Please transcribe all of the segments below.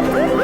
Woo!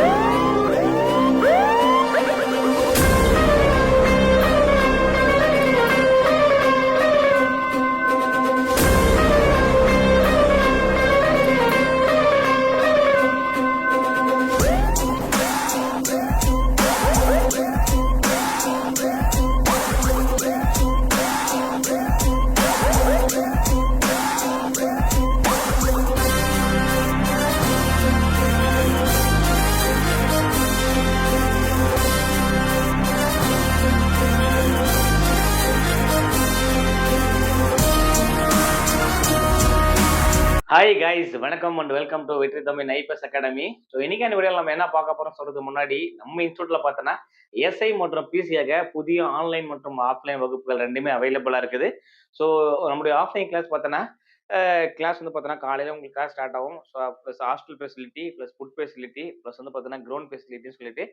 Welcome to Vetri Tamil IPS academy so இன்னைக்கான video நம்ம என்ன பார்க்க போறோம் சொல்றதுக்கு முன்னாடி நம்ம இன்ஸ்டியூட்ல பார்த்தோன்னா எஸ்ஐ மற்றும் பிசியாக புதிய ஆன்லைன் மற்றும் ஆஃப்லைன் வகுப்புகள் ரெண்டுமே அவைலபிளா இருக்குது. ஸோ நம்முடைய ஆஃப்லைன் கிளாஸ் பார்த்தோன்னா கிளாஸ் வந்து பார்த்தோன்னா காலையில் உங்களுக்கு கிளாஸ் ஸ்டார்ட் ஆகும் so plus hostel facility plus food facility plus வந்து பார்த்தீங்கன்னா கிரவுண்ட் ஃபெசிலிட்டின்னு சொல்லிட்டு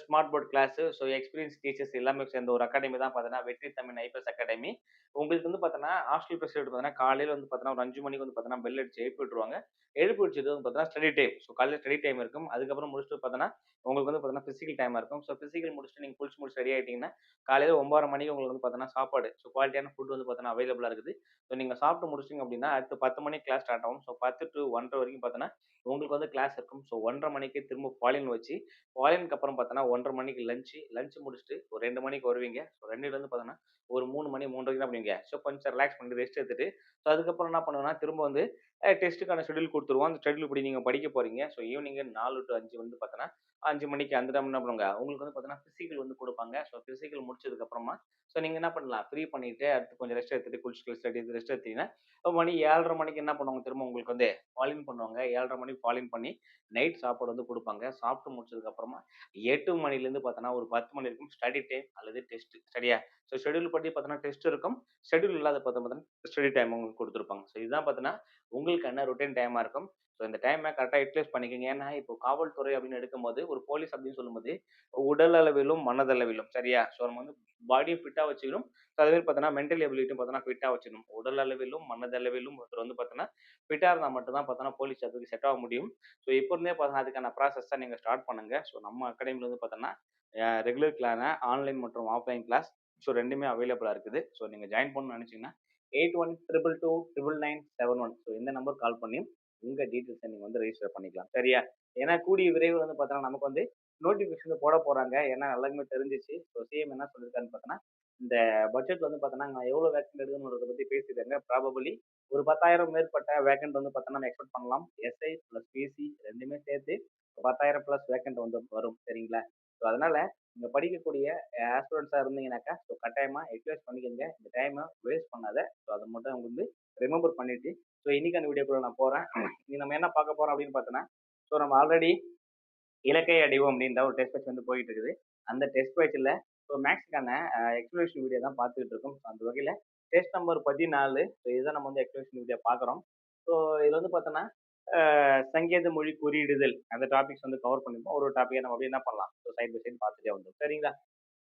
smart board class so experience teachers எல்லாமே சேர்ந்த ஒரு அகாடமி தான் பார்த்தோன்னா வெற்றி தமிழ் ஐபிஎஸ் அகாடமி உங்களுக்கு வந்து பார்த்தோன்னா ஹாஸ்டல் ஃபெசிலிட்டி பார்த்தீங்கன்னா காலையில் வந்து பார்த்தீங்கன்னா ஒரு அஞ்சு மணிக்கு வந்து பார்த்தீங்கன்னா பெல் அடிச்சு எழுப்பி விட்டுருவாங்க எழுப்பி வச்சது வந்து பார்த்தீங்கன்னா ஸ்டடி டைம் ஸோ காலையில் ஸ்டடி டைம் இருக்கும் அதுக்கப்புறம் முடிச்சுட்டு பார்த்தோன்னா உங்களுக்கு வந்து பார்த்தீங்கன்னா ஃபிசிக்கல் டைமாக இருக்கும் ஸோ ஃபிசிக்கல் முடிச்சுட்டு நீங்கள் குளிச்சு முடிச்சு ரெடி ஆகிட்டீங்கன்னா காலையில் ஒம்பது மணிக்கு உங்களுக்கு வந்து பார்த்தீங்கன்னா சாப்பாடு ஸோ குவாலிட்டியான ஃபுட் வந்து பார்த்தீங்கன்னா அவைலபிளாக இருக்குது ஸோ நீங்கள் சாப்பிட்டு முடிச்சிங்க அப்படின்னா அடுத்து பத்து மணிக்கு கிளாஸ் ஸ்டார்ட் ஆகும். ஸோ பத்து டு ஒன்றரை வரைக்கும் பார்த்தோன்னா உங்களுக்கு வந்து கிளாஸ் இருக்கும். ஸோ ஒன்றரை மணிக்கு திரும்ப பாலின் வச்சு பாலினுக்கு அப்புறம் பார்த்தோன்னா ஒன்றரை மணிக்கு லஞ்சு லஞ்ச் முடிச்சுட்டு ஒரு ரெண்டு மணிக்கு வருவீங்க. ஸோ ரெண்டுலேருந்து பார்த்தோன்னா ஒரு மூணு மணி மூன்றரை தான் பண்ணுவீங்க ஸோ கொஞ்சம் ரிலாக்ஸ் பண்ணி ரெஸ்ட் எடுத்துட்டு ஸோ அதுக்கப்புறம் என்ன பண்ணுவேன்னா திரும்ப வந்து டெஸ்ட்டுக்கான ஷெடியூல் கொடுத்துருவோம். அந்த ஷெடியூல் இப்படி நீங்கள் படிக்க போகிறீங்க ஸோ ஈவினிங் நாலு டு அஞ்சு வந்து பார்த்தோன்னா அஞ்சு மணிக்கு அந்த டைம் என்ன பண்ணுவாங்க உங்களுக்கு வந்து பார்த்தீங்கன்னா ஃபிசிக்கல் வந்து கொடுப்பாங்க. ஸோ ஃபிசிக்கல் முடிச்சதுக்கப்புறமா ஸோ நீங்கள் என்ன பண்ணலாம்? ஃப்ரீ பண்ணிவிட்டு அடுத்து கொஞ்சம் ரெஸ்ட் எடுத்துட்டு குளிச்சு ரெஸ்ட் எடுத்து ரெஸ்ட் எடுத்தீங்கன்னா மணி ஏழரை மணிக்கு என்ன பண்ணுவாங்க திரும்ப உங்களுக்கு வந்து ஃபாலின் பண்ணுவாங்க. ஏழரை மணிக்கு ஃபாலின் பண்ணி நைட் சாப்பாடு வந்து கொடுப்பாங்க. சாப்பிட்டு முடிச்சதுக்கப்புறமா எட்டு மணிலேருந்து பார்த்தோன்னா ஒரு பத்து மணி வரைக்கும் ஸ்டடி டைம் அல்லது டெஸ்ட் சரியா? ஸோ ஷெடியூல் படி பார்த்தோன்னா டெஸ்ட் இருக்கும். ஷெடியூல் இல்லாத பார்த்தா ஸ்டடி டைம் உங்களுக்கு கொடுத்துருப்பாங்க. ஸோ இதுதான் பார்த்தோன்னா உங்களுக்கு என்ன ரொட்டீன் டைமாக இருக்கும். ஸோ இந்த டைமை கரெக்டாக யூட்டிலைஸ் பண்ணிக்கோங்க. ஏன்னா இப்போ காவல்துறை அப்படின்னு எடுக்கும்போது ஒரு போலீஸ் அப்படின்னு சொல்லும்போது உடல் அளவிலும் மனதளவிலும் சரியா? ஸோ நம்ம வந்து பாடியும் ஃபிட்டாக வச்சுக்கணும். ஸோ அதே மாதிரி பார்த்தோன்னா மென்டல் எபிலிட்டியும் பார்த்தோன்னா ஃபிட்டாக வச்சுக்கணும். உடல் அளவிலும் மனதளவிலும் ஒருத்தர் வந்து பார்த்தோன்னா ஃபிட்டாக இருந்தால் மட்டும்தான் பார்த்தோன்னா போலீஸ் அதுக்கு செட் ஆக முடியும். ஸோ இப்போ இருந்தே பார்த்தோன்னா அதுக்கான ப்ராசஸ் தான் நீங்கள் ஸ்டார்ட் பண்ணுங்க. ஸோ நம்ம அகாடமியில் வந்து பார்த்தோன்னா ரெகுலர் கிளான ஆன்லைன் மற்றும் ஆஃப்லைன் கிளாஸ் ஸோ ரெண்டுமே அவைலபிளாக இருக்குது. ஸோ நீங்கள் ஜாயின் பண்ணணும்னு நினச்சிங்கன்னா eight one triple two triple nine seven one so இந்த நம்பர் கால் பண்ணி உங்கள் டீட்டெயில்ஸை நீங்கள் வந்து ரெஜிஸ்டர் பண்ணிக்கலாம். சரியா? ஏன்னா கூடிய விரைவில் வந்து பார்த்தோன்னா நமக்கு வந்து நோட்டிஃபிகேஷன் போட போகிறாங்க ஏன்னா எல்லாருக்குமே தெரிஞ்சிச்சு. ஸோ சிஎம் என்ன சொல்லியிருக்காருன்னு பார்த்தோன்னா இந்த பட்ஜெட் வந்து பார்த்தோன்னா நான் எவ்வளோ வேக்கண்ட் எடுக்கணுன்றதை பற்றி பேசியிருக்காங்க. ப்ராபபிளி ஒரு பத்தாயிரம் மேற்பட்ட வேக்கண்ட் வந்து பார்த்தோன்னா நம்ம எக்ஸ்பெக்ட் பண்ணலாம். எஸ்ஐ ப்ளஸ் பிசி ரெண்டுமே சேர்த்து பத்தாயிரம் ப்ளஸ் வேக்கண்ட் வந்து வரும். சரிங்களா? ஸோ அதனால நீங்கள் படிக்கக்கூடிய ஆஸ்பிரண்ட்ஸாக இருந்தீங்கன்னாக்கா ஸோ கட்டாயமாக யூட்டிலைஸ் பண்ணிக்கோங்க. இந்த டைமை வேஸ்ட் பண்ணாத. ஸோ அதை மட்டும் அவங்க வந்து ரிமெம்பர் பண்ணிட்டு ஸோ இன்னைக்கான வீடியோக்குள்ள நான் போகிறேன் இன்னைக்கு நம்ம என்ன பார்க்க போகிறோம் அப்படின்னு பார்த்தோன்னா ஸோ நம்ம ஆல்ரெடி இலக்கை அடைவோம் அப்படின்ற ஒரு டெஸ்ட் பேட்ச் வந்து போயிட்டு இருக்குது அந்த டெஸ்ட் பேட்சில் ஸோ மேக்ஸுக்கான எக்ஸ்பிளேஷன் வீடியோ தான் பார்த்துக்கிட்டு இருக்கோம். ஸோ அந்த வகையில் டெஸ்ட் நம்பர் பதினாலு ஸோ இதுதான் நம்ம வந்து எக்ஸ்பிளேஷன் வீடியோ பார்க்குறோம். ஸோ இதில் வந்து பார்த்தோன்னா சங்கேத மொழி குறியிடுதல். அந்த டாபிக்ஸ் வந்து கவர் பண்ணிப்போம் ஒரு டாப்பிக்கை நம்ம அப்படியே என்ன பண்ணலாம்? ஸோ சைட் பை சைட் பார்த்துட்டே வந்தோம் சரிங்களா?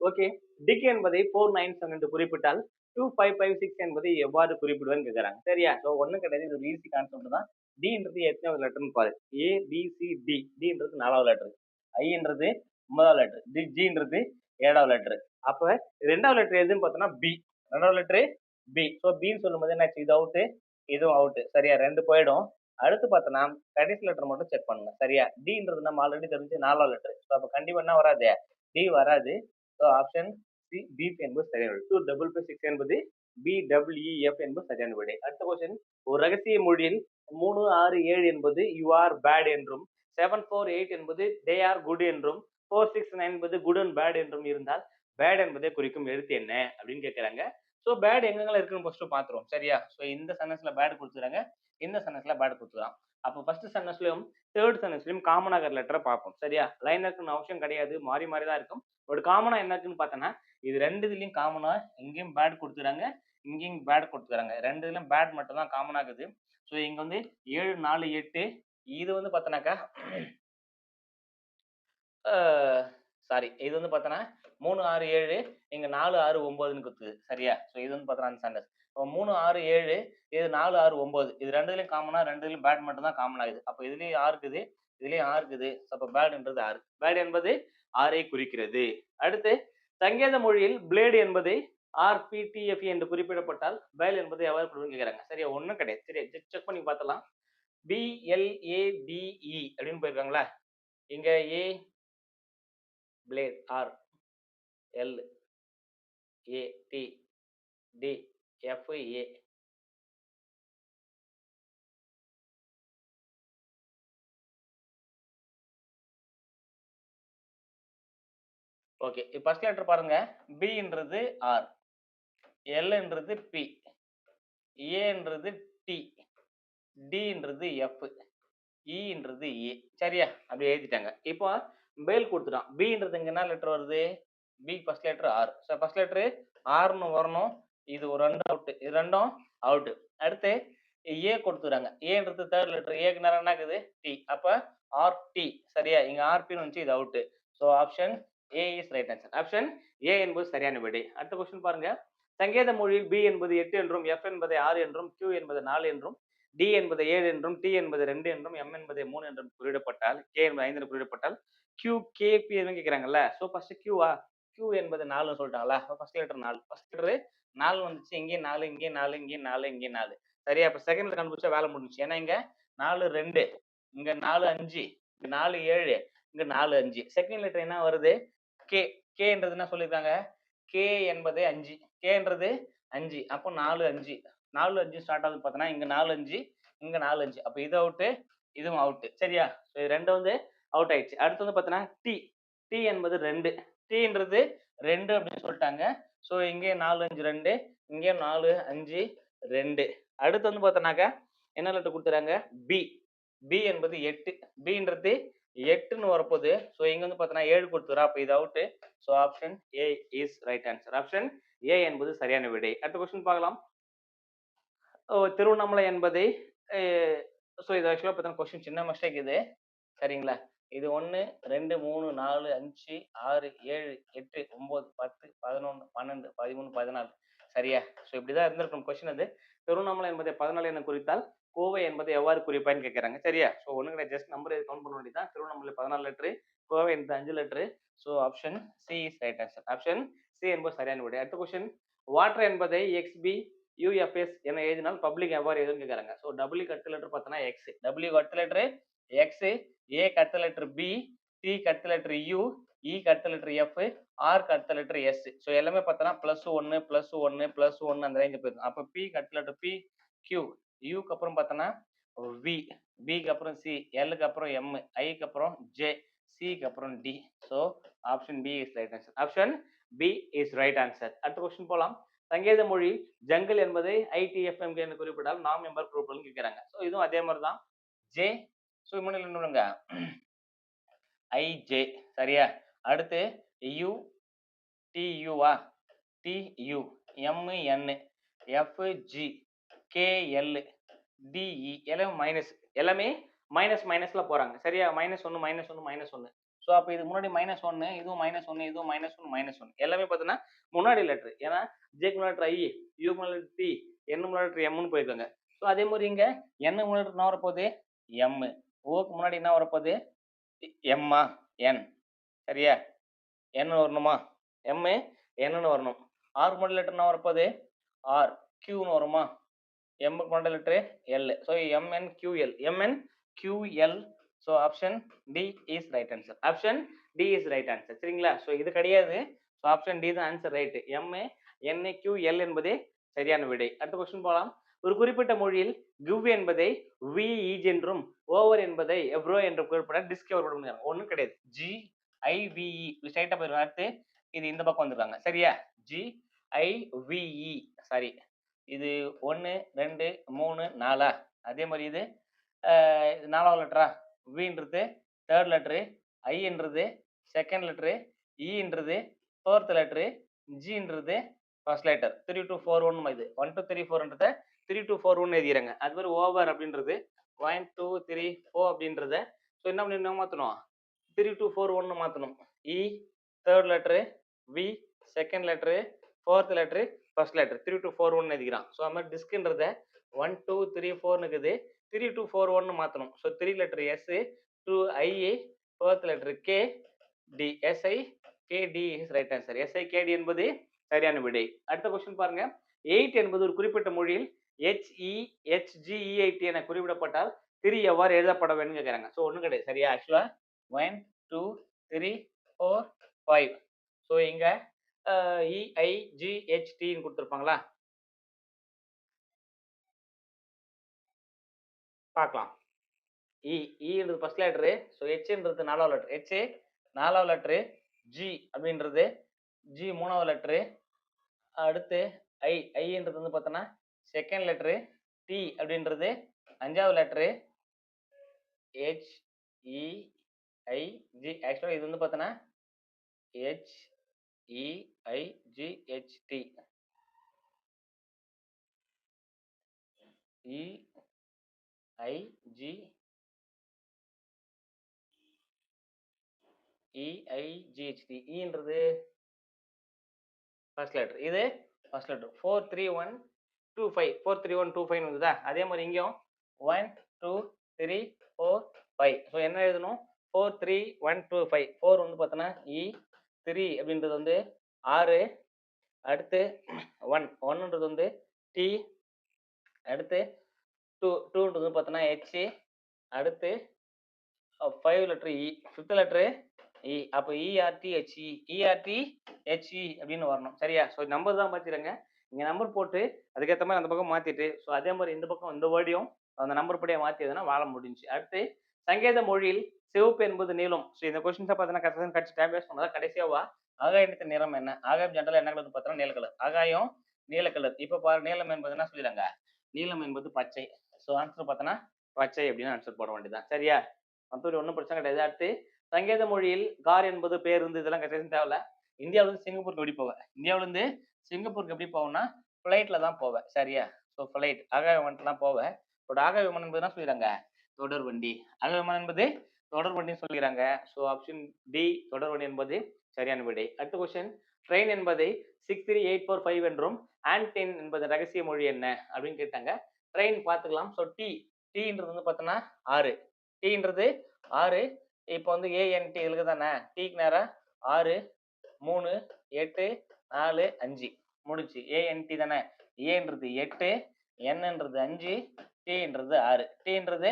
ஓகே டிக் என்பதை ஃபோர் நைன் செவன் என்று குறிப்பிட்டால் டூ ஃபைவ் ஃபைவ் சிக்ஸ் என்பதை எவ்வாறு குறிப்பிடுவேன்னு கேட்குறாங்க சரியா? ஸோ ஒன்றும் கிடையாது. இது ஒரு ஈஸி கான்செப்ட் தான். டின்றது எத்தனாவது லெட்டர்னு பாரு. ஏ பி டி டின்றது நாலாவது லெட்டர் ஐன்றது ஒன்பதாவது லெட்டர் டி ஜின்றது ஏழாவது லெட்டர் அப்போ ரெண்டாவது லெட்டர் எதுன்னு பார்த்தோன்னா பி ரெண்டாவது லெட்டரு பி ஸோ பின்னு சொல்லும்போது என்னாச்சு? இது அவுட்டு இதுவும் அவுட்டு சரியா? ரெண்டு போயிடும். அடுத்து பார்த்தோன்னா கடைசி லெட்டர் மட்டும் செக் பண்ணுங்க சரியா? டின்றது நம்ம ஆல்ரெடி தெரிஞ்சு நாலாவது லெட்டர் ஸோ அப்போ கண்டிப்பாக என்ன வராது? டி வராது. ஸோ ஆப்ஷன் சி பி என்பது சரியான டூ டபுள் பி சிக்ஸ் என்பது பி டபிள்யூஎஃப் என்பது சரியான விடை அடுத்த கொஸ்டின் ஒரு ரகசிய மொழியில் மூணு ஆறு ஏழு என்பது யூ ஆர் பேட் என்றும் செவன் ஃபோர் எயிட் என்பது தே ஆர் குட் என்றும் ஃபோர் சிக்ஸ் நைன் என்பது குட் அண்ட் பேட் என்றும் இருந்தால் பேட் என்பதை குறிக்கும் எழுத்து என்ன? அப்படின்னு கேட்குறாங்க ஸோ பேட் எங்கெங்கெல்லாம் இருக்குன்னு ஃபர்ஸ்ட் பார்த்துருவோம். சரியா? ஸோ இந்த சென்டென்ஸ்ல பேட் கொடுத்துறாங்க. இந்த சென்டென்ஸ்ல பேட் கொடுத்துக்கலாம் அப்போ ஃபர்ஸ்ட் சென்டென்ஸ்லயும் தேர்ட் சென்டென்ஸ்லயும் காமனாக லெட்டரை பார்ப்போம். சரியா? லைன் இருக்குன்னு அவசியம் கிடையாது. மாறி மாறி தான் இருக்கும். பட் காமனா என்ன இருக்குன்னு பார்த்தோன்னா இது ரெண்டு இதுலயும் காமனா இங்கேயும் பேட் கொடுத்துறாங்க இங்கேயும் பேட் கொடுத்துறாங்க. ரெண்டு இதுலயும் பேட் மட்டும் தான் காமன் ஆகுது. ஸோ இங்க வந்து ஏழு நாலு எட்டு இது வந்து பார்த்தோன்னாக்கா சாரி இது வந்து பார்த்தோன்னா மூணு ஆறு ஏழு இங்க நாலு ஆறு ஒன்பதுன்னு கொடுத்துது சரியா? ஸோ இது வந்து பார்த்தோன்னா அந்த இப்போ மூணு ஆறு ஏழு இது நாலு ஆறு ஒன்பது இது ரெண்டுலையும் காமனா ரெண்டுலையும் பேட் மட்டும் தான் காமன் ஆகுது. அப்போ இதுலேயும் ஆறு இருக்குது இதுலயும் ஆர் இருக்குது. அப்ப பேட்ன்றது ஆறு பேட் என்பது ஆரை குறிக்கிறது. அடுத்து சங்கேத மொழியில் பிளேடு என்பது ஆர்பிடிஎஃப் e என்று குறிப்பிடப்பட்டால் பேல் என்பது எவ்வாறு கேட்குறாங்க சரியா? ஒன்றும் கிடையாது. சரியா செக் பண்ணி பார்த்தலாம் பிஎல்ஏடிஇ e அப்படின்னு போயிருக்காங்களா? இங்க A plate R L A T T F A okay இப்போ ஃபர்ஸ்ட் லெட்டர் பாருங்க. பின்றது ஆர் எல்ன்றது பி ஏன்றது டி டின்றது எஃப் இன்றது ஏ சரியா? அப்படி எழுதிட்டாங்க. இப்போ பேல் கொடுத்துட்டான் பின்றது இங்க என்ன லெட்டர் வருது? P first letter R so first letter ஆர்னு வரணும். இது ஒரு ரெண்டு அவுட்டு இது ரெண்டும் அவுட்டு அடுத்து ஏ கொடுத்துறாங்க ஏன்றது தேர்ட் லெட்டர் ஏக்கு நேரம் என்ன இருக்குது டி அப்போ ஆர் டி சரியா? இங்கே ஆர்பின்னு வந்துச்சு இது out so option A is right answer option A என்பது சரியான விடை. அடுத்த கொஸ்டின் பாருங்க. சங்கேத மொழியில் பி என்பது எட்டு என்றும் எஃப் என்பதை ஆறு என்றும் கியூ என்பது நாலு என்றும் டி என்பது ஏழு என்றும் டி என்பது ரெண்டு என்றும் எம் என்பது மூணு என்றும் குறியிடப்பட்டால் கே என்பது ஐந்து என்று குறியிடப்பட்டால் கியூ கேபி எதுவும் கேட்குறாங்கல்ல? ஸோ ஃபர்ஸ்ட் கியூவா கியூ என்பது நாலுன்னு சொல்லிட்டாங்களா ஃபர்ஸ்ட் லெட்டர் நாலு. ஃபர்ஸ்ட் லெட்டரு நாலு வந்துச்சு. இங்கே நாலு இங்கே நாலு இங்கே நாலு இங்கே நாலு. சரியா? இப்போ செகண்ட் கண்டுபிடிச்சா வேலை முடிஞ்சிச்சு. ஏன்னா இங்கே நாலு ரெண்டு. இங்கே நாலு அஞ்சு. இங்கே நாலு ஏழு. இங்கே நாலு அஞ்சு. செகண்ட் லெட்டர் என்ன வருது? கே கேன்றது என்ன சொல்லியிருக்காங்க? கே என்பது அஞ்சு. கேன்றது அஞ்சு. அப்போ நாலு அஞ்சு. நாலு அஞ்சு ஸ்டார்ட் ஆகுது பார்த்தோன்னா இங்கே நாலு அஞ்சு இங்கே நாலு அஞ்சு. அப்போ இது அவுட்டு இதுவும் அவுட்டு சரியா? ஸோ இது ரெண்டு வந்து அவுட் ஆயிடுச்சு. அடுத்து வந்து பார்த்தோன்னா டி டி என்பது ரெண்டு. டீன்றது ரெண்டு அப்படின்னு சொல்லிட்டாங்க. ஸோ இங்கே நாலு அஞ்சு ரெண்டு. இங்கே நாலு அஞ்சு ரெண்டு. அடுத்து வந்து பார்த்தோன்னாக்கா என்ன லெட்டர் கொடுத்துறாங்க? பி பி என்பது எட்டு. பின்றது எட்டுன்னு வரப்போகுது. ஸோ இங்கே வந்து பார்த்தோன்னா ஏழு கொடுத்துறா அப்போ இது out so option A is right answer option A என்பது சரியான விடை. அடுத்த கொஸ்டின் பார்க்கலாம். ஓ, திருவண்ணாமலை என்பதை ஸோ இது ஆக்சுவலாக பார்த்தோன்னா கொஸ்டின் சின்ன மிஸ்டேக் இது. சரிங்களா? இது ஒன்று ரெண்டு மூணு நாலு அஞ்சு ஆறு ஏழு எட்டு ஒம்பது பத்து பதினொன்று பன்னெண்டு பதிமூணு பதினாலு. சரியா? ஸோ இப்படி தான் இருந்திருக்கும் கொஸ்டின் அது. திருவண்ணாமலை என்பதை பதினாலு என குறித்தால் கோவை என்பதை எவ்வாறு குறிப்பான்னு கேட்குறாங்க சரியா? ஸோ ஒன்று கிடையாது ஜஸ்ட் நம்பர் கவுண்ட் பண்ண வேண்டியதான் திருவண்ணாமலை பதினாலு லெட்ரு கோவை என்பது அஞ்சு letter so option C is right answer option C என்பது சரியான விட அடுத்த கொஸ்டின் வாட்டர் என்பதை X P U F S என எழுதினால் பப்ளிக் எவ்வாறு எதுவும் கேட்குறாங்க ஸோ டபிள்யூ கட்டு லெட்டர் பார்த்தோன்னா எக்ஸ் டபிள்யூ கட்டு லெட்டர் எக்ஸ் ஏ கட்டு லெட்டர் பி டி கட்டு லெட்டர் யூ இ கட்டு லெட்டர் எஃப் ஆர் கட்டு லெட்டர் எஸ் ஸோ எல்லாமே பார்த்தோன்னா ப்ளஸ் ஒன்று ப்ளஸ் ஒன்று ப்ளஸ் ஒன்று அந்த ரேஞ்சு போயிருக்கும் அப்போ பி கட்டு லெட்டர் பி கியூ யூக்கு அப்புறம் பார்த்தோன்னா வி பிக்கு அப்புறம் சி எல்லுக்கு அப்புறம் எம் ஐக்கு அப்புறம் ஜே சிக்கு அப்புறம் T so option B is right answer option B is right answer அடுத்த கொஸ்டின் போகலாம் சங்கேத மொழி ஜங்கல் என்பதை ஐடிஎஃப்எம் என்று குறிப்பிட்டால் நாம் எம்பர் குரூப்னு கேட்குறாங்க. ஸோ இதுவும் அதே மாதிரி தான். ஜே ஸோ முன்னில் என்ன பண்ணுங்க ஐஜே சரியா? அடுத்து யு டியூவா T U எம்என்னு F G K L T E எல்லாமே மைனஸ் எல்லாமே மைனஸ் மைனஸில் போகிறாங்க சரியா? மைனஸ் ஒன்று மைனஸ் ஒன்று மைனஸ் ஒன்று ஸோ அப்போ இது முன்னாடி மைனஸ் ஒன்று இதுவும் மைனஸ் ஒன்று இதுவும் மைனஸ் ஒன்று மைனஸ் ஒன்று எல்லாமே பார்த்தீங்கன்னா முன்னாடி லெட்ரு ஏன்னா ஜேக்கு முன்னாடி ஐ யூ முன்னாடி டி என் முன்னாடி எம்னு போயிருக்காங்க. ஸோ அதே மாதிரி இங்கே என்ன முன்னாடி நான் வரப்போகுது? எம்மு ஓக்கு முன்னாடி என்ன வரப்போகுது? எம்மா என் சரியா? என்ன வரணுமா? எம்மு என்னன்னு வரணும். ஆர் முன்னாடி லெட்டர் என்ன வரப்போகுது? ஆர் கியூன்னு வருமா? எம்முக்கு முன்னாடி letter L so M N Q L M N Q L so option D is right answer option D is right answer சரிங்களா? ஸோ இது கிடையாது. ஸோ ஆப்ஷன் டி தான் answer right M A N A Q L என்பதே சரியான விடை. அடுத்த question போகலாம் ஒரு குறிப்பிட்ட மொழியில் கிவ் என்பதை வி ஈஜ் என்றும் ஓவர் என்பதை எவ்ரோ என்று குறிப்பிட டிஸ்கவர் பண்ணுறாங்க ஒன்றும் கிடையாது. ஜி ஐவிஇ ஸ்ட்ரைட்டாக போய் வார்த்தை இது இந்த பக்கம் வந்துருக்காங்க சரியா? ஜி ஐவிஇ சாரி இது ஒன்று ரெண்டு மூணு நாலா? அதே மாதிரி இது இது நாலாவது லெட்டரா வின்றது தேர்ட் லெட்ரு ஐன்றது செகண்ட் லெட்ரு இன்றது fourth letter ஜின்றது first letter three two four one இது? ஒன் டூ த்ரீ ஃபோர்ன்றத த்ரீ டூ ஃபோர் ஒன்று எழுதிடுங்க அது மாதிரி ஓவர் அப்படின்றது ஒன் டூ த்ரீ ஃபோர் அப்படின்றத ஸோ என்ன பண்ணி மாற்றணும் த்ரீ டூ ஃபோர் ஒன்று மாற்றணும் E third letter V second letter fourth letter first letter three two four ஒன்று எழுதிக்கிறான். ஸோ அது மாதிரி டிஸ்க்ன்றத ஒன் டூ த்ரீ ஃபோர்னு இருக்குது. த்ரீ டூ ஃபோர் ஒன்று மாற்றணும் so three letter S two I fourth letter K T S I K T is right answer S I K T என்பது சரியான விடை. அடுத்த கொஸ்டின் பாருங்க. எயிட் என்பது ஒரு குறிப்பிட்ட மொழியில் ஹெச்இ ஹெச்ஜிஇஐடி என குறிப்பிடப்பட்டால் திரி எவ்வாறு எழுதப்பட வேண்டும் கேட்குறாங்க ஸோ ஒன்றும் கிடையாது. சரியா? ஆக்சுவலாக one two three four five so இங்கே இஐஜிஹெச்டின்னு கொடுத்துருப்பாங்களா? பார்க்கலாம். இ இன்றது ஃபர்ஸ்ட் லெட்ரு ஸோ ஹெச்ன்றது நாலாவது லெட்ரு ஹெச் நாலாவது லெட்ரு ஜி அப்படின்றது ஜி மூணாவது லெட்ரு அடுத்து ஐ ஐன்றது வந்து பார்த்தோன்னா செகண்ட் லெட்ரு டி அப்படின்றது அஞ்சாவது லெட்ரு ஹெச் ஆக்சுவலாக இது வந்து பார்த்தோன்னா H E I G E I G H T இன்றது first letter இது first letter four three one two five four three one two ஃபைவ்னு வந்ததா? அதே மாதிரி இங்கேயும் one two three four five so என்ன எழுதணும்? Four three one two five four வந்து பார்த்தோன்னா இ e, த்ரீ அப்படின்றது வந்து ஆறு அடுத்து ஒன் ஒன்னுன்றது வந்து டி அடுத்து டூ டூன்றது வந்து பார்த்தோன்னா ஹெச் அடுத்து five letter E fifth letter E அப்போ E R T H E ERT HE அப்படின்னு வரணும். சரியா? ஸோ நம்பர் தான் பார்த்துருங்க நீங்கள் நம்பர் போட்டு அதுக்கேற்ற மாதிரி அந்த பக்கம் மாற்றிட்டு ஸோ அதே மாதிரி இந்த பக்கம் இந்த வேர்டையும் அந்த நம்பர் படியாக மாற்றியதுன்னா வாழ முடிஞ்சு. அடுத்து சங்கேத மொழியில் சிவப்பு என்பது நீளம். ஸோ இந்த கொஸ்டின்ஸை பார்த்தீங்கன்னா கரெக்டாக கட்சி டைம் வேஸ்ட் பண்ணதா கடைசியாவா ஆகாயத்தின் நிறம் என்ன? ஆகாயம் ஜென்ரலாக என்ன கலர் பார்த்தோன்னா நீல கலர் ஆகாயம் நீல கலர் இப்போ பாரு நீலம் என்பது என்ன சொல்லிடுறாங்க நீலம் என்பது பச்சை. ஸோ ஆன்சர் பார்த்தோன்னா பச்சை அப்படின்னு ஆன்சர் போட வேண்டியதான் சரியா? மற்றபடி ஒன்றும் பிரச்சனை கிடையாது. அடுத்து சங்கேத மொழியில் கார் என்பது பேருந்து இதெல்லாம் கட்டேஷன் தேவையில்ல. இந்தியாவிலேருந்து சிங்கப்பூருக்கு ஓடி போவேன் இந்தியாவிலேருந்து சிங்கப்பூருக்கு எப்படி போவேன்னா ஃப்ளைட்டில் தான் போவேன். சரியா? ஸோ ஃப்ளைட் ஆக விமானத்தில் தான் போவேன். பட் ஆக விமானம் என்பது தான் சொல்லிடுறாங்க? தொடர் வண்டி. ஆக விமானம் என்பது தொடர் வண்டின்னு சொல்லிடுறாங்க. ஸோ ஆப்ஷன் டி தொடர் வண்டி என்பது சரியான விடை. அடுத்த கொஸ்டின் ட்ரெயின் என்பதை six three eight four five என்றும் ஆன்டென் என்பது ரகசிய மொழி என்ன? அப்படின்னு கேட்டாங்க. ட்ரெயின் பார்த்துக்கலாம். ஸோ டி டீன்றது வந்து பார்த்தோன்னா ஆறு. டீன்றது ஆறு. இப்போ வந்து ஏஎன்டி இருக்கு தானே டீக்கு நேரம் ஆறு மூணு எட்டு நாலு அஞ்சு. முடிச்சு ஏஎன்டி தானே? ஏன்றது எட்டு என்னன்றது அஞ்சு டீன்றது ஆறு. டீன்றது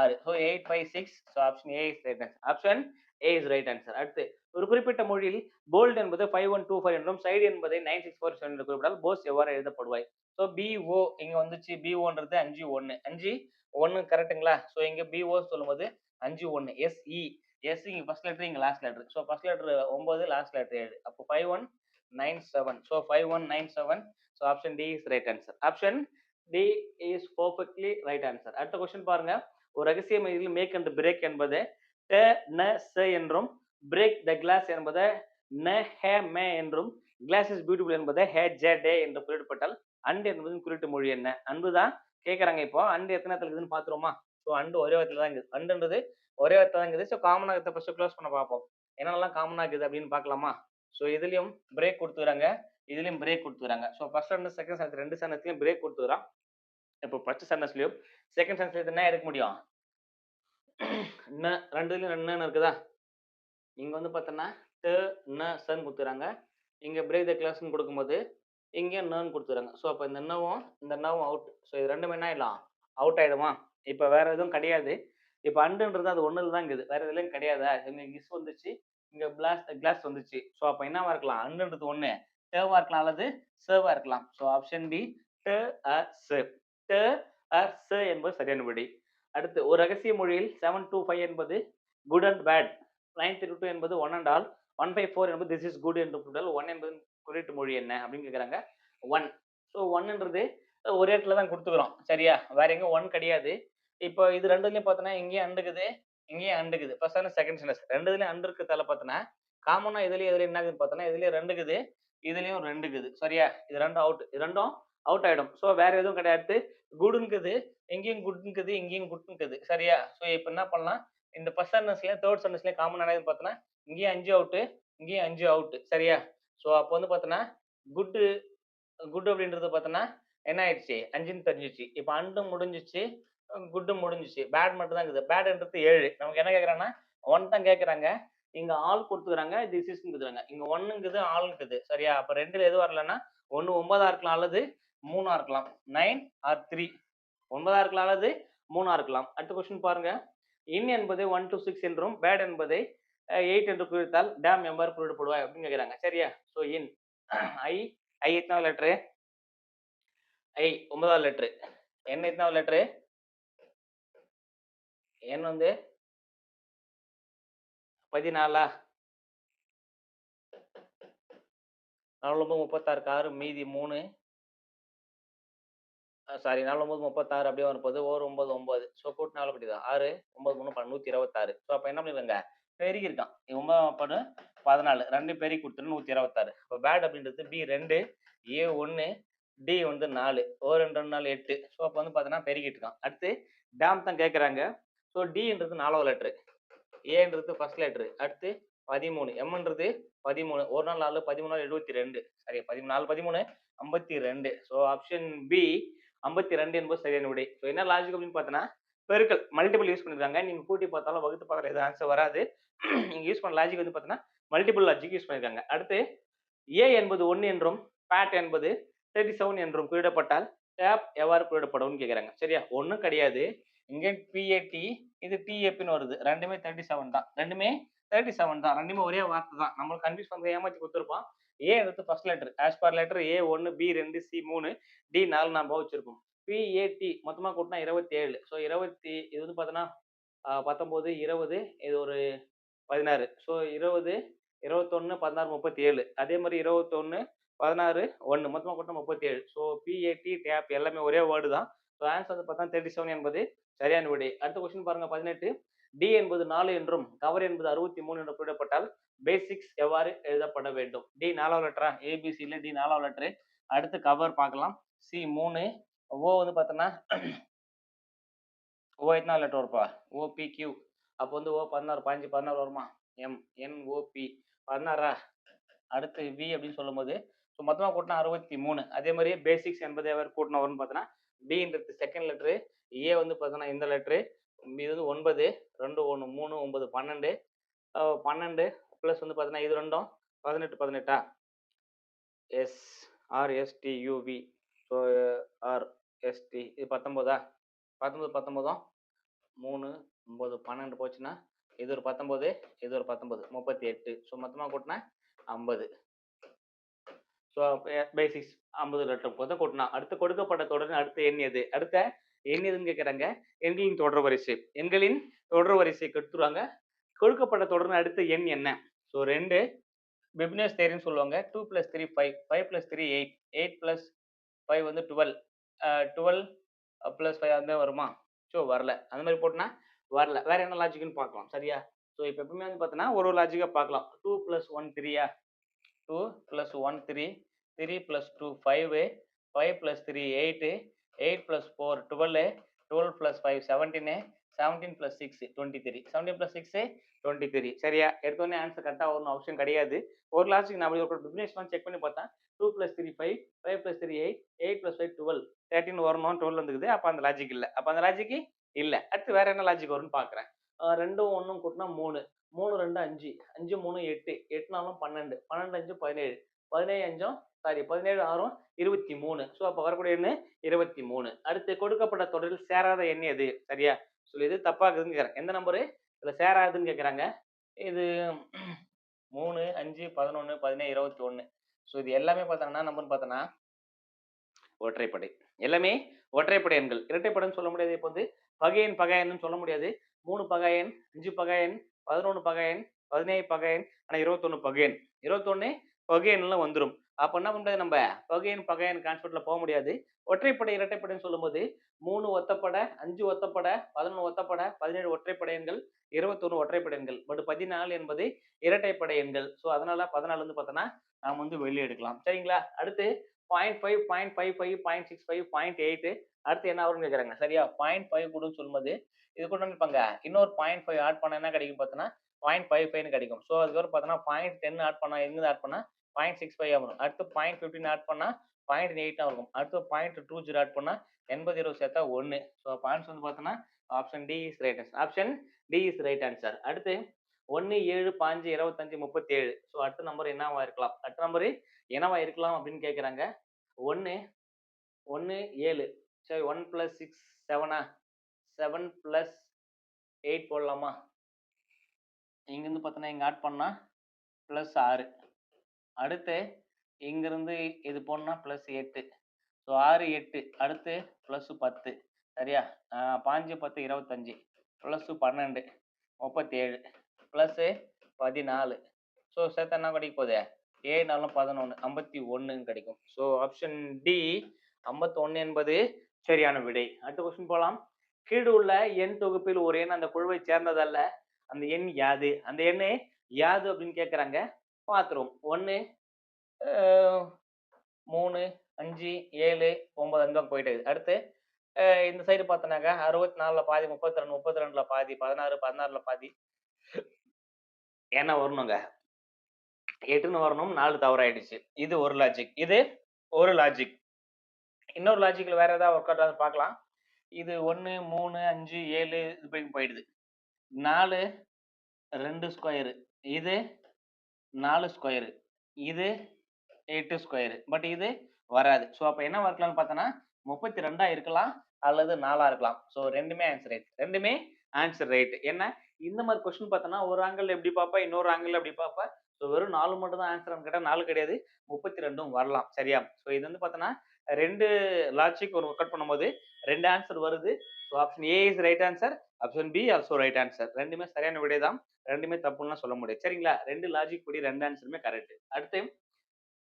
ஆறு. So eight five six so option A is right answer option A is right answer அடுத்து ஒரு குறிப்பிட்ட மொழியில் போல்ட் என்பது ஃபைவ் ஒன் டூ ஃபைவ் என்றும் சைடு என்பதை நைன் சிக்ஸ் ஃபோர் செவன் என்று குறிப்பிட்டால் போஸ் எவ்வாறு எழுதப்படுவாய்? ஸோ பிஓ இங்கே வந்துச்சு. பிஓன்றது அஞ்சு ஒன்று அஞ்சு ஒன்று கரெக்டுங்களா ஸோ இங்கே பிஓ சொல்லும்போது அஞ்சு ஒன்று எஸ்இ எஸ் இங்கே ஃபர்ஸ்ட் லெட்டர் இங்கே last letter so first letter ஒம்பது லாஸ்ட் லெட்டர் ஏழு. அப்போ five one nine seven so five one nine seven so option D is right answer option D is perfectly right answer அடுத்த question பாருங்க. ஒரு ரகசிய மையில் make and break என்பது ட ந ச என்றும் பிரேக் த கிளாஸ் என்பதை ந ஹே மே என்றும் கிளாஸ் இஸ் பியூட்டிஃபுல் என்பதை ஹே ஜே டே என்று குறிப்பிடப்பட்டால் அண்டு என்பது குறிப்பிட்ட மொழி என்ன? அன்பு தான் கேட்குறாங்க இப்போ. அண்டு எத்தனை இடத்துல இருக்குதுன்னு பார்த்துருமா ஸோ அண்டு ஒரே இடத்துல தான் இருக்குது. அண்டுன்றது ஒரே இடத்துல தான் இருக்குது. ஸோ காமனாக இதை ஃபஸ்ட்டு க்ளோஸ் பண்ண பார்ப்போம். என்னென்னலாம் காமனாக இருக்குது அப்படின்னு பார்க்கலாமா? ஸோ இதுலேயும் பிரேக் கொடுத்துக்கிறாங்க. இதுலேயும் பிரேக் கொடுத்துக்கிறாங்க. So first and second sense ரெண்டு சென்டென்ஸ்லையும் பிரேக் கொடுத்துக்கிறான். இப்போ ஃபர்ஸ்ட் சென்டென்ஸ்லையும் செகண்ட் சென்டென்ஸ்ல என்ன எடுக்க முடியும்? ந ரெண்டுலையும் ரெண்டு இருக்குதா? இங்கே வந்து பார்த்தோன்னா ட ந சன் கொடுத்துறாங்க இங்கே பிரேக் த கிளாஸ்ன்னு கொடுக்கும்போது இங்கே நன்னு கொடுத்துறாங்க ஸோ அப்போ இந்த நவும் இந்த நவும் அவுட் ஸோ இது ரெண்டுமே என்ன ஆயிடலாம்? அவுட் ஆயிடுமா? இப்போ வேற எதுவும் கிடையாது. இப்போ அண்டுன்றது அது ஒன்றில் தான் இருக்குது. வேற எதுலையும் கிடையாதா? இங்கே கிஸ் வந்துச்சு. இங்கே கிளாஸ் கிளாஸ் வந்துச்சு. ஸோ அப்போ என்னவா இருக்கலாம்? அண்டுன்றது ஒன்று டேவா இருக்கலாம் அல்லது சேவா இருக்கலாம். ஸோ ஆப்ஷன் டி ட அ ச. ட ச என்பது சரியான விடை. அடுத்து ஒரு ரகசிய மொழியில் செவன் டூ ஃபைவ் என்பது good and bad nine three two என்பது one and all one five four என்பது திஸ் இஸ் குட் என்று கூட்டால் ஒன் என்பது குறியீட்டு மொழி என்ன அப்படின்னு கேட்குறாங்க ஒன் ஸோ ஒன்னுன்றது ஒரே இடத்துல தான் கொடுத்துக்கிறோம். சரியா? வேற எங்கேயும் ஒன் கிடையாது. இப்போ இது ரெண்டுலையும் பார்த்தோன்னா இங்கேயும் அண்டுக்குது. இங்கேயும் அண்டுக்குது. ஃபர்ஸ்ட் அண்ட் செகண்ட் சென்டென்ஸ் ரெண்டு இதுலயும் அண்டு இருக்கிறதால பார்த்தோன்னா காமனா இதுலயும் இதுலயும் என்ன ஆகுது பார்த்தோன்னா இதுலயும் ரெண்டுக்குது இதுலயும் ரெண்டுக்குது. சரியா? இது ரெண்டும் அவுட் இது ரெண்டும் அவுட் ஆயிடும். ஸோ வேற எதுவும் கிடையாது. குடுங்குது எங்கேயும் குட்னுக்குது இங்கேயும் குட்னுக்குது சரியா? ஸோ இப்போ என்ன பண்ணலாம்? இந்த ஃபர்ஸ்ட் சென்டென்ஸ்லயும் தேர்ட் சென்டென்ஸ்லயும் காமன் ஆனது பார்த்தோன்னா இங்கேயும் அஞ்சு அவுட்டு இங்கேயும் அஞ்சு அவுட்டு சரியா? ஸோ அப்போ வந்து பார்த்தோன்னா குட்டு குட் அப்படின்றது பார்த்தோன்னா என்ன ஆயிடுச்சு? அஞ்சுன்னு தெரிஞ்சிச்சு. இப்போ அண்டும் முடிஞ்சிச்சு. குட்டு முடிஞ்சிச்சு. பேட் மட்டும் தான் இருக்குது பேட்ன்றது ஏழு. நமக்கு என்ன கேட்குறாங்கன்னா ஒன் தான் கேட்குறாங்க இங்கே ஆள் கொடுத்துக்கிறாங்க திஸ் இஸ் கொடுத்துறாங்க இங்கே ஒன்றுங்குது ஆளுங்குது சரியா? அப்போ ரெண்டில் எது வரலன்னா ஒன்று ஒன்பதாக இருக்கலாம் அல்லது மூணாக இருக்கலாம். நைன் ஆர் த்ரீ ஒன்பதாக இருக்கலாம் அல்லது மூணாக இருக்கலாம். அடுத்த கொஸ்டின் பாருங்க. இன் என்பது ஒன் டு சிக்ஸ் என்றும் பேட் என்பதை எயிட் என்று குறித்தால் டேம் எவ்வாறு குறிப்பிடுவாய் அப்படின்னு கேட்குறாங்க சரியா? ஸோ இன் ஐ ஐ எத்தனாவது லெட்ரு ஐ ஒன்பதாவது லெட்ரு என்ன எத்தனாவது லெட்ரு என் வந்து? பதினாலா? நாலு ஒன்பது முப்பத்தாறுக்கு ஆறு மீதி மூணு. சாரி நாலு ஒன்பது முப்பத்தாறு அப்படியே வரும்போது ஒரு ஒன்பது ஒன்பது ஸோ கூட்டு நாலு கட்டி தான். ஆறு ஒன்பது மூணு நூற்றி இருபத்தாறு. ஸோ அப்போ என்ன பண்ணிருக்காங்க? பெருகி இருக்கான் ஒன்பது பண்ணு பதினாலு. ரெண்டு பெருகி கொடுத்துட்டு நூற்றி இருபத்தாறு. இப்போ பேட் அப்படின்றது பி ரெண்டு ஏ ஒன்று டி வந்து நாலு. ஓ ரெண்டு ரெண்டு நாலு எட்டு. ஸோ அப்போ வந்து பார்த்தீங்கன்னா பெருகிட்டு இருக்கான். அடுத்து டேம் தான் கேட்குறாங்க ஸோ டின்றது நாலாவது லெட்ரு ஏன்றது ஃபர்ஸ்ட் லெட்ரு அடுத்து பதிமூணு. எம்ன்றது பதிமூணு. ஒரு நாள் நாலு பதிமூணு நாள் எழுபத்தி ரெண்டு சரி பதிமூணு நாலு பதிமூணு ஐம்பத்தி ரெண்டு ஸோ ஆப்ஷன் பி ஐம்பத்தி ரெண்டு என்பது சரியான விடை. ஸோ என்ன லாஜிக் அப்படின்னு பார்த்தோன்னா பெருக்கல். மல்டிபிள் யூஸ் பண்ணிருக்காங்க. நீங்க கூட்டி பார்த்தாலும் வகுத்து பார்த்தாலும் எதுவும் ஆன்சர் வராது. நீங்க யூஸ் பண்ண லாஜிக் வந்து பார்த்தீங்கன்னா மல்டிபிள் லாஜிக் யூஸ் பண்ணிருக்காங்க. அடுத்து ஏ என்பது ஒன்று என்றும் பேட் என்பது தேர்ட்டி செவன் என்றும் குறியிடப்பட்டால் டேப் எவ்வாறு குறியிடப்படும் கேட்குறாங்க சரியா? ஒன்றும் கிடையாது. இங்கே பிஏடி இது டிஏபின்னு வருது. ரெண்டுமே தேர்ட்டி செவன் தான். ரெண்டுமே தேர்ட்டி செவன் தான். ரெண்டுமே ஒரே வார்த்தை தான். நம்மளுக்கு கன்ஃபியூஸ் பண்ண ஏமாத்தி கொடுத்துருப்பான் ஏ எடுத்து first letter as per letter A ஒன்று பி ரெண்டு சி மூணு டி நாலு நம்ம வச்சிருக்கோம். பிஏடி மொத்தமாக கூட்டினா இருபத்தி ஏழு ஸோ இருபத்தி இது வந்து பார்த்தோன்னா பத்தொம்போது இருபது இது ஒரு பதினாறு. ஸோ இருபது இருபத்தொன்று பதினாறு முப்பத்தி ஏழு அதே மாதிரி இருபத்தொன்று பதினாறு ஒன்று மொத்தமாக கூட்டினா முப்பத்தி ஏழு ஸோ பிஏடி டேப் எல்லாமே ஒரே வேர்டு தான். ஸோ ஆன்சர் வந்து பார்த்தா தேர்ட்டி செவன் என்பது சரியான விடை. அடுத்த கொஸ்டின் பாருங்க பதினெட்டு. டி என்பது நாலு என்றும் கவர் என்பது அறுபத்தி மூணு என்று குறிப்பிடப்பட்டால் பேசிக்ஸ் எவ்வாறு எழுதப்பட வேண்டும்? டி நாலாவது லெட்டரா ஏபிசியில் டி நாலாவது லெட்டரு அடுத்து கவர் பார்க்கலாம். சி மூணு. ஓ வந்து பார்த்தோன்னா ஓ எத்தனாவது லெட்டர் வருப்பா? ஓபி கியூ அப்போ வந்து ஓ பதினாறு பாஞ்சு பதினாறு வருமா? எம் என் ஓபி பதினாறா? அடுத்து வி அப்படின்னு சொல்லும்போது ஸோ மொத்தமாக கூட்டினா அறுபத்தி மூணு. அதே மாதிரி பேசிக்ஸ் என்பது எவர் கூட்டினா வரும்னு பார்த்தோன்னா பின்றது செகண்ட் லெட்ரு ஏ வந்து பார்த்தோன்னா இந்த லெட்ரு இது வந்து ஒன்பது ரெண்டு ஒன்று மூணு ஒன்பது பன்னெண்டு. பன்னெண்டு ப்ளஸ் வந்து பார்த்தோன்னா இது ரெண்டும் பதினெட்டு பதினெட்டா? S RST UV so RST இது பத்தொம்போதா பத்தொம்போது பத்தொம்போதும் மூணு ஒம்பது பன்னெண்டு போச்சுன்னா இது ஒரு பத்தொம்போது இது ஒரு பத்தொம்போது முப்பத்தி எட்டு. ஸோ மொத்தமாக கூட்டினா ஐம்பது. ஸோ பேசிஸ் ஐம்பது லட்சம் போதும் கொட்டினா அடுத்து கொடுக்கப்பட்ட தொடரின் அடுத்த எண் எது? அடுத்த எண் கேட்குறாங்க எண்களின் தொடர் வரிசை. எண்களின் தொடர் வரிசை கெடுத்துருவாங்க. கொடுக்கப்பட்ட தொடர்னு அடுத்த எண் என்ன? ஸோ ரெண்டு பிப்னஸ் தேரின்னு சொல்லுவாங்க. Two plus three five five plus three eight eight plus five வந்து டுவெல் டுவெல் ப்ளஸ் ஃபைவ் அந்த வருமா? ஸோ வரல. அந்த மாதிரி போட்டோன்னா வரல. வேற என்ன லாஜிக்னு பார்க்கலாம். சரியா? ஸோ இப்போ எப்பவுமே வந்து பார்த்தோன்னா ஒரு ஒரு லாஜிக்காக பார்க்கலாம். Two plus one த்ரீயா two plus one three three plus two five five plus three eight eight plus four twelve twelve plus five seventeen seventeen plus six twenty three seventeen plus six twenty three சரியா? எடுத்தோடனே answer கரெக்டாக வரணும் அவசியம் கிடையாது. ஒரு லாஸ்ட்டுக்கு நான் அப்படி ஒரு டிஃபினேஷன் செக் பண்ணி பார்த்தேன் two plus three five five plus three eight eight plus five twelve thirteen வரணும் டுவெல் வந்துக்குது. அப்போ அந்த லாஜிக் இல்லை. அப்போ அந்த லாஜிக்கு இல்லை. அடுத்து வேற என்ன லாஜிக் வரும்னு பார்க்குறேன். ரெண்டும் ஒன்றும் கூட்டினா மூணு. மூணு ரெண்டு அஞ்சு. அஞ்சு மூணு எட்டு. எட்டு நாலும் பன்னெண்டு. பன்னெண்டு அஞ்சு பதினேழு. பதினேழு அஞ்சும் சாரி பதினேழு ஆறும் இருபத்தி மூணு ஸோ அப்போ வரக்கூடிய எண்ணு இருபத்தி மூணு அடுத்து கொடுக்கப்பட்ட தொடரில் சேராத எண் எது? சரியா? சொல்லி இது தப்பாகுதுன்னு கேட்குறேன் எந்த நம்பரு? இதில் சேராதுன்னு கேட்குறாங்க இது மூணு அஞ்சு பதினொன்று பதினேழு இருபத்தி ஒன்று ஸோ இது எல்லாமே பார்த்தோன்னா நம்பர்னு பார்த்தோன்னா ஒற்றைப்படை. எல்லாமே ஒற்றைப்படை எண்கள். இரட்டைப்படைன்னு சொல்ல முடியாது. இப்போ வந்து பகையன் பகையன்னு சொல்ல முடியாது. மூணு பகையன் அஞ்சு பகையன் பதினொன்று பகையன் பதினேழு பகையன் ஆனால் இருபத்தொன்று பகையன். இருபத்தொன்று பகையன்லாம் வந்துடும் அப்போ என்ன பண்ணுறது நம்ம? பகையன் பகையன் கான்செப்ட்ல போக முடியாது. ஒற்றைப்படை இரட்டைப்படைன்னு சொல்லும்போது மூணு ஒத்தப்படை அஞ்சு ஒத்தப்படை பதினொன்று ஒத்தப்படை பதினேழு ஒற்றைப்படை எண்கள் இருபத்தொன்று ஒற்றைப்படையன்கள். பட் பதினாலு என்பது இரட்டைப்படை எண்கள் ஸோ அதனால பதினாலு வந்து பார்த்தோன்னா நாம் வந்து வெளியே எடுக்கலாம். சரிங்களா? அடுத்து point five point five five point six five point eight அடுத்து என்ன வரும்னு கேட்குறாங்க சரியா? பாயிண்ட் ஃபைவ் கொடுன்னு சொல்லும்போது இது கூட நினைப்பாங்க? இன்னொரு பாயிண்ட் ஃபைவ் ஆட் பண்ண என்ன கிடைக்கும் பார்த்தோன்னா பாயிண்ட் ஃபைவ் ஃபைவ்னு கிடைக்கும். ஸோ அதுக்கப்புறம் பார்த்தோன்னா பாயிண்ட் டென் ஆட் பண்ணால் எங்கேருந்து ஆட் பண்ணால் பாயிண்ட் சிக்ஸ் ஃபைவ் வரும். அடுத்து பாயிண்ட் ஃபிஃப்டின் ஆட் பண்ணால் பாயிண்ட் எயிட்டாக இருக்கும் அடுத்து பாயிண்ட் டூ ஜீரோ ஆட் பண்ணால் எண்பது இருபது சேர்த்தா ஒன்று ஸோ பாயிண்ட்ஸ் வந்து பார்த்தோன்னா option D is right answer option D is right answer அடுத்து ஒன்று ஏழு பாஞ்சு இருபத்தஞ்சு முப்பத்தேழு. ஸோ அடுத்த நம்பர் என்னவா இருக்கலாம்? அடுத்த நம்பர் என்னவா இருக்கலாம் அப்படின்னு கேட்குறாங்க ஒன்று ஒன்று ஏழு. சரி ஒன் ப்ளஸ் சிக்ஸ் செவனா செவன் ப்ளஸ் எயிட் போடலாமா? இங்கேருந்து பார்த்தோன்னா இங்கே ஆட் பண்ணால் ப்ளஸ் ஆறு. அடுத்து இங்கேருந்து இது போனால் ப்ளஸ் எட்டு. ஸோ ஆறு எட்டு. அடுத்து ப்ளஸ்ஸு பத்து. சரியா? பாஞ்சு பத்து இருபத்தஞ்சி. ப்ளஸ்ஸு பன்னெண்டு முப்பத்தேழு. ப்ளஸ்ஸு பதினாலு. ஸோ சேர்த்தா என்ன கிடைக்க போகுது? ஏழு நாலும் பதினொன்று ஐம்பத்தி ஒன்றுன்னு கிடைக்கும். ஸோ ஆப்ஷன் டி ஐம்பத்தொன்று என்பது சரியான விடை. அடுத்த கொஸ்டின் போகலாம் கீழ் உள்ள எண் தொகுப்பில் ஒரு எண் அந்த குழுவை சேர்ந்ததல்ல. அந்த எண் யாது. அந்த எண்ணு யாது அப்படின்னு கேட்குறாங்க பார்த்துருவோம் ஒன்று மூணு அஞ்சு ஏழு ஒன்பது அந்த போயிட்டு இருக்குது. அடுத்து இந்த சைடு பார்த்தோன்னாக்கா அறுபத்தி நாலில் பாதி முப்பத்தி ரெண்டு முப்பத்தி ரெண்டில் பாதி பதினாறு பதினாறில் பாதி. என்ன வரணுங்க. எட்டுன்னு வரணும் நாலு தவறாயிடுச்சு. இது ஒரு லாஜிக் இது ஒரு லாஜிக் இன்னொரு லாஜிக்கில் வேற ஏதாவது ஒர்க் அவுட் பார்க்கலாம். இது ஒன்று மூணு அஞ்சு ஏழு இது போய் போயிடுது. நாலு ரெண்டு ஸ்கொயரு இது நாலு ஸ்கொயரு இது எட்டு ஸ்கொயரு பட் இது வராது. ஸோ அப்போ என்ன ஒர்க்லாம்னு பார்த்தோன்னா முப்பத்தி ரெண்டாக இருக்கலாம் அல்லது நாலாக இருக்கலாம். ஸோ ரெண்டுமே ஆன்சர் ரைட் ரெண்டுமே ஆன்சர் ரைட் என்ன? இந்த மாதிரி கொஸ்டின் பார்த்தோன்னா ஒரு ஆங்கிள் எப்படி பார்ப்பா? இன்னொரு ஆங்கிள் எப்படி பார்ப்பா? ஸோ வெறும் நாலு மட்டும் தான் ஆன்சர் கேட்டால் நாலு கிடையாது. முப்பத்தி ரெண்டும் வரலாம். சரியா? ஸோ இது வந்து பார்த்தோன்னா ரெண்டு லாஜிக் ஒரு ஒர்க் அவுட் பண்ணும்போது ரெண்டு ஆன்சர் வருது. So option A is right answer option B also right answer ரெண்டுமே சரியான விடை தான் ரெண்டுமே தப்புன்னு சொல்ல முடியாது. சரிங்களா? ரெண்டு லாஜிக் படி ரெண்டு ஆன்சருமே கரெக்ட் அடுத்து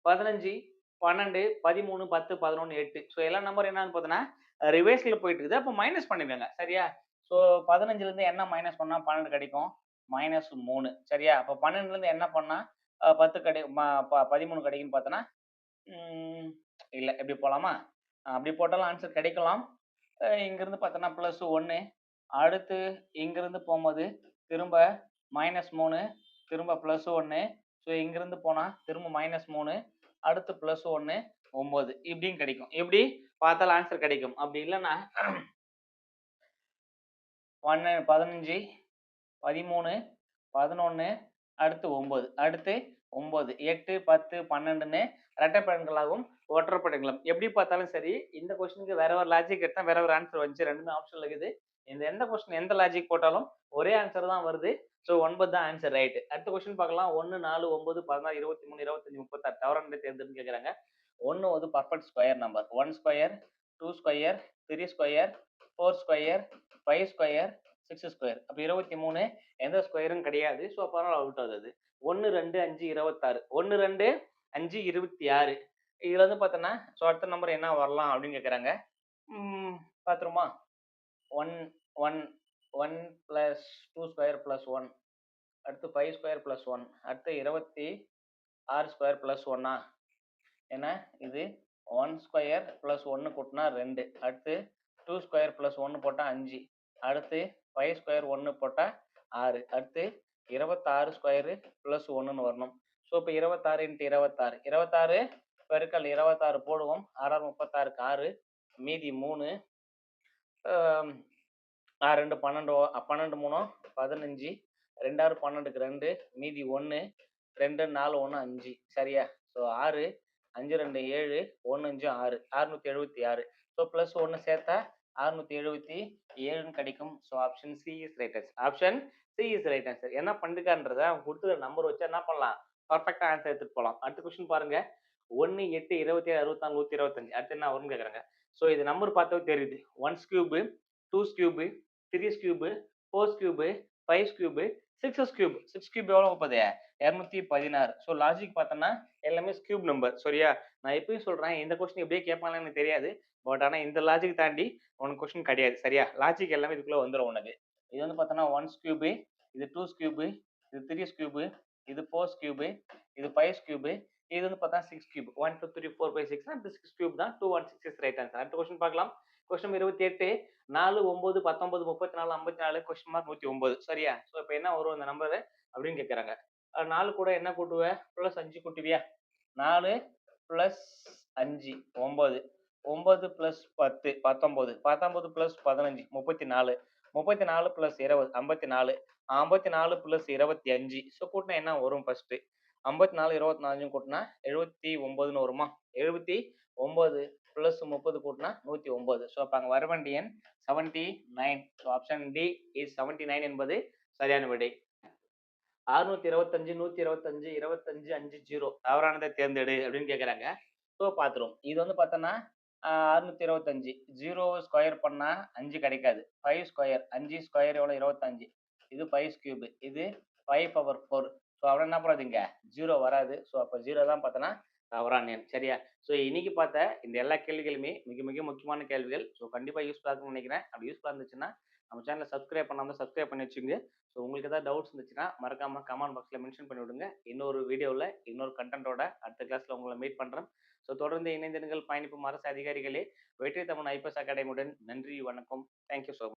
பதினஞ்சு பன்னெண்டு பதிமூணு பத்து பதினொன்று எட்டு. ஸோ எல்லா நம்பர் என்னன்னு பார்த்தோன்னா ரிவேஸில் போயிட்டு இருக்குது அப்போ மைனஸ் பண்ணிடுங்க சரியா? ஸோ பதினஞ்சுலேருந்து என்ன மைனஸ் பண்ணால் பன்னெண்டு கிடைக்கும்? மைனஸ் மூணு. சரியா? அப்போ பன்னெண்டுலேருந்து என்ன பண்ணால் பத்து கிடை ப- பதிமூணு கிடைக்குன்னு பார்த்தோன்னா இல்லை எப்படி போகலாமா அப்படி போட்டாலும் ஆன்சர் கிடைக்கலாம். இங்கேருந்து இங்கிருந்து பார்த்தோன்னா ப்ளஸ் ஒன்று அடுத்து இங்கிருந்து போகும்போது திரும்ப மைனஸ் மூணு திரும்ப ப்ளஸ் ஒன்று ஸோ இங்கிருந்து போனால் திரும்ப மைனஸ் மூணு அடுத்து ப்ளஸ் ஒன்று ஒம்பது. இப்படியும் கிடைக்கும். எப்படி? பார்த்தாலும் ஆன்சர் கிடைக்கும். அப்படி இல்லைன்னா ஒன்று பதினஞ்சு பதிமூணு பதினொன்று அடுத்து ஒம்பது. அடுத்து ஒம்பது. எட்டு பத்து பன்னெண்டுன்னு ரெட்டைப்படங்களாகவும் ஒற்றைப்படங்களும். எப்படி பார்த்தாலும் சரி இந்த கொஸ்டினுக்கு வேற ஒரு லாஜிக் எடுத்தால் வேற ஒரு ஆன்சர் வந்துச்சு. ரெண்டுமே ஆப்ஷன் இருக்குது. இந்த எந்த கொஸ்டின் எந்த லாஜிக் போட்டாலும் ஒரே ஆன்சர் தான் வருது. ஸோ ஒன்பது தான் ஆன்சர் ரைட் அடுத்த கொஸ்டின் பார்க்கலாம். ஒன்று நாலு ஒன்பது பதினாறு இருபத்தி மூணு இருபத்தஞ்சு முப்பத்தாறு. தவறான தேர்ந்தெடுன்னு கேட்குறாங்க ஒன்று வந்து perfect square number one square two square three square four square five square six square அப்போ இருபத்தி மூணு எந்த ஸ்கொயரும் கிடையாது. ஸோ அப்போ அவுட் ஆகுது ஒன்று ரெண்டு அஞ்சு இருபத்தாறு. ஒன்று ரெண்டு அஞ்சு இருபத்தி ஆறு. இதில் வந்து பார்த்தோன்னா ஸோ அடுத்த நம்பர் என்ன வரலாம் அப்படின்னு கேட்குறாங்க பார்த்துருமா one one one plus two square plus one அடுத்து ஃபைவ் ஸ்கொயர் ப்ளஸ் ஒன் அடுத்து இருபத்தி ஆறு ஸ்கொயர் ப்ளஸ் ஒன்னா ஏன்னா இது ஒன் ஸ்கொயர் ப்ளஸ் ஒன்று கூட்டினா ரெண்டு. அடுத்து டூ ஸ்கொயர் ப்ளஸ் ஒன்று போட்டால் அஞ்சு. அடுத்து ஃபைவ் ஸ்கொயர் ஒன்று போட்டால் ஆறு. அடுத்து இருபத்தாறு ஸ்கொயரு ப்ளஸ் ஒன்றுன்னு வரணும். ஸோ இப்போ இருபத்தாறு இன்ட்டு இருபத்தாறு இருபத்தாறு பெருக்கல் இருபத்தாறு போடுவோம். ஆறாறு முப்பத்தாறுக்கு ஆறு மீதி மூணு. ஆறு ரெண்டு பன்னெண்டு ஓ- பன்னெண்டு மூணு பதினஞ்சு. ரெண்டாறு பன்னெண்டுக்கு ரெண்டு மீதி ஒன்று ரெண்டு நாலு ஒன்று அஞ்சு. சரியா? ஸோ ஆறு அஞ்சு ரெண்டு ஏழு ஒன்று அஞ்சு ஆறு. அறுநூத்தி எழுபத்தி ஆறு. ஸோ ப்ளஸ் ஒன்று சேர்த்தா அறுநூத்தி எழுபத்தி ஏழுன்னு கிடைக்கும். So option C is right answer option C is right answer என்ன பண்ணிருக்கான்றத அவங்க கொடுத்துருக்க நம்பர் வச்சு என்ன பண்ணலாம்? பர்ஃபெக்டாக ஆன்சர் எடுத்துகிட்டு போகலாம் அடுத்த கொஸ்டின் பாருங்கள் ஒன்று எட்டு இருபத்தி ஏழு அறுபத்தாறு நூற்றி இருபத்தஞ்சு அடுத்து என்ன வரும்னு கேட்குறாங்க ஸோ இது நம்பர் பார்த்தாவே தெரியுது. Ones cube twos cube threes cube fours cube five cube sixes cube six cube எவ்வளோ முப்பது இரநூத்தி பதினாறு. ஸோ லாஜிக் பார்த்தோன்னா எல்லாமே கியூப் நம்பர் சரியா? நான் எப்பயும் சொல்கிறேன் இந்த கொஸ்டின் எப்படியே கேட்பாங்கன்னு எனக்கு தெரியாது. பட் ஆனால் இந்த லாஜிக் தாண்டி உனக்கு கொஸ்டின் கிடையாது. சரியா? லாஜிக் எல்லாமே இதுக்குள்ளே வந்துடும் உனக்கு. இது வந்து பார்த்தோன்னா ஒன்ஸ் கியூபு இது டூஸ் கியூபு இது த்ரீஸ் கியூபு இது ஃபோர்ஸ் கியூபு இது ஃபைவ் கியூபு இது வந்து பார்த்தா six cube one two three four five six இது சிக்ஸ் கியூப் தான். Two one six is right answer அடுத்த கொஸ்டின் பார்க்கலாம். கொஸ்டின் இருபத்தி எட்டு. நாலு ஒம்பது பத்தொன்பது முப்பத்தி நாலு ஐம்பத்தி நாலு கொஸ்டின் மார்க் நூற்றி ஒம்பது சரியா? ஸோ இப்போ என்ன வரும் இந்த நம்பரு அப்படின்னு கேட்குறாங்க நாலு கூட என்ன கூட்டுவ? ப்ளஸ் அஞ்சு கூட்டுவியா? நாலு ப்ளஸ் அஞ்சு ஒம்பது ஒம்பது ப்ளஸ் பத்து பத்தொம்போது பத்தொம்போது ப்ளஸ் பதினஞ்சு முப்பத்தி நாலு. முப்பத்தி நாலு ப்ளஸ் இருபது ஐம்பத்தி நாலு. ஐம்பத்தி நாலு ப்ளஸ் இருபத்தி அஞ்சு. ஸோ கூட்டினா என்ன வரும் ஃபஸ்ட்டு ஐம்பத்தி நாலு இருபத்தி நாலு கூட்டினா எழுபத்தி ஒன்பதுன்னு வருமா? எழுபத்தி ஒம்பது ப்ளஸ் முப்பது கூட்டினா நூற்றி ஒன்பது ஸோ அப்போ அங்கே வரவண்டி எண் seventy nine so option D is seventy nine என்பது சரியான விடை. அறுநூத்தி இருபத்தஞ்சு நூற்றி இருபத்தஞ்சு இருபத்தஞ்சு அஞ்சு ஜீரோ தவறானதை தேர்ந்தெடு அப்படின்னு கேட்குறாங்க ஸோ பார்த்துருவோம் இது வந்து பார்த்தோன்னா அறுநூத்தி இருபத்தஞ்சு ஜீரோ ஸ்கொயர் பண்ணால் அஞ்சு கிடைக்காது. ஃபைவ் ஸ்கொயர் அஞ்சு ஸ்கொயர் எவ்வளோ இருபத்தஞ்சு. இது ஃபைவ் கியூப் இது ஃபைவ் பவர் ஃபோர் ஸோ அவ்வளோ என்ன பண்ணாது இங்கே? ஜீரோ வராது. ஸோ அப்போ ஜீரோ தான் பார்த்தோன்னா தவறான சரியா? ஸோ இன்னைக்கு பார்த்த இந்த எல்லா கேள்விகளுமே மிக மிக முக்கியமான கேள்விகள். ஸோ கண்டிப்பாக யூஸ்ஃபுல்லாக இருக்கும்னு நினைக்கிறேன். அப்படி யூஸ்ஃபுல்லாக இருந்துச்சுன்னா நம்ம சேனலை சப்ஸ்கிரைப் பண்ணாமல் சப்ஸ்கிரைப் பண்ணி வச்சுங்க ஸோ உங்களுக்கு ஏதாவது டவுட்ஸ் இருந்துச்சுன்னா மறக்காமல் கமெண்ட் பாக்ஸில் மென்ஷன் பண்ணி விடுங்க. இன்னொரு வீடியோவில் இன்னொரு கண்டென்ட்டோட அடுத்த கிளாஸில் உங்களை மீட் பண்ணுறேன் ஸோ தொடர்ந்து இணைந்திருங்கள் பயணிப்பும் அரசு அதிகாரிகளே. வெற்றி தமிழ் ஐபிஎஸ் அகாடமியுடன் நன்றி வணக்கம். Thank you so much